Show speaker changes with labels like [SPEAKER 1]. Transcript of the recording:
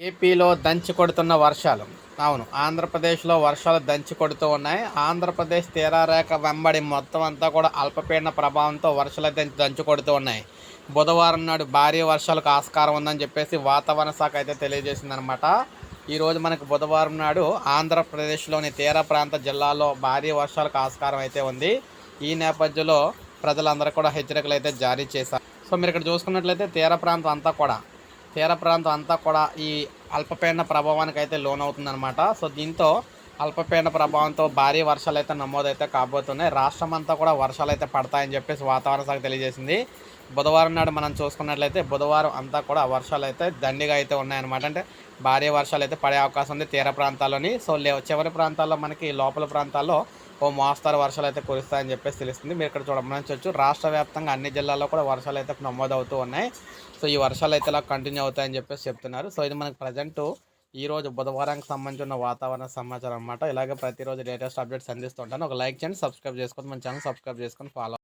[SPEAKER 1] ఏపీలో దంచి కొడుతున్న వర్షాలు. అవును ఆంధ్రప్రదేశ్లో వర్షాలు దంచి కొడుతూ ఉన్నాయి. ఆంధ్రప్రదేశ్ తీరారేఖ వెంబడి మొత్తం అంతా కూడా అల్పపీడన ప్రభావంతో వర్షాలు అయితే దంచి కొడుతూ ఉన్నాయి. బుధవారం నాడు భారీ వర్షాలకు ఆస్కారం ఉందని చెప్పేసి వాతావరణ శాఖ అయితే తెలియజేసిందనమాట ఈరోజు మనకు బుధవారం నాడు ఆంధ్రప్రదేశ్లోని తీర ప్రాంత జిల్లాలో భారీ వర్షాలకు ఆస్కారం అయితే ఉంది. ఈ నేపథ్యంలో ప్రజలందరూ కూడా హెచ్చరికలు అయితే జారీ చేశారు. సో మీరు ఇక్కడ చూసుకున్నట్లయితే తీర ప్రాంతం అంతా కూడా తీర ప్రాంతం అంతా కూడా ఈ అల్పపీడన ప్రభావానికి అయితే లోనవుతుందన్నమాట. సో దీంతో అల్పపీడన ప్రభావంతో భారీ వర్షాలు అయితే నమోదైతే కాబోతున్నాయి. రాష్ట్రం అంతా కూడా వర్షాలు అయితే పడతాయని చెప్పేసి వాతావరణ శాఖ తెలియజేసింది. బుధవారం నాడు మనం చూసుకున్నట్లయితే బుధవారం అంతా కూడా వర్షాలు అయితే దండిగా అయితే ఉన్నాయన్నమాట. అంటే భారీ వర్షాలు అయితే పడే అవకాశం ఉంది తీర ప్రాంతాల్లోని. సో లే చివరి ప్రాంతాల్లో మనకి లోపల ప్రాంతాల్లో ఓ మోస్తారు వర్షాలు అయితే కురుస్తాయని చెప్పేసి తెలుస్తుంది. మీరు ఇక్కడ చూడమని రాష్ట్ర వ్యాప్తంగా అన్ని జిల్లాల్లో కూడా వర్షాలు అయితే నమోదవుతూ ఉన్నాయి. సో ఈ వర్షాలు అయితే ఇలా కంటిన్యూ అవుతాయని చెప్పేసి చెప్తున్నారు. సో ఇది మనకి ప్రజెంట్ ఈ రోజు బుధవారానికి సంబంధించిన వాతావరణ సమాచారం అనమాట ఇలాగే ప్రతిరోజు లేటెస్ట్ అప్డేట్స్ అందిస్తుంటాను ఒక లైక్ చేయండి సబ్స్క్రైబ్ చేసుకొని మన ఛానల్ సబ్స్క్రైబ్ చేసుకొని ఫాలో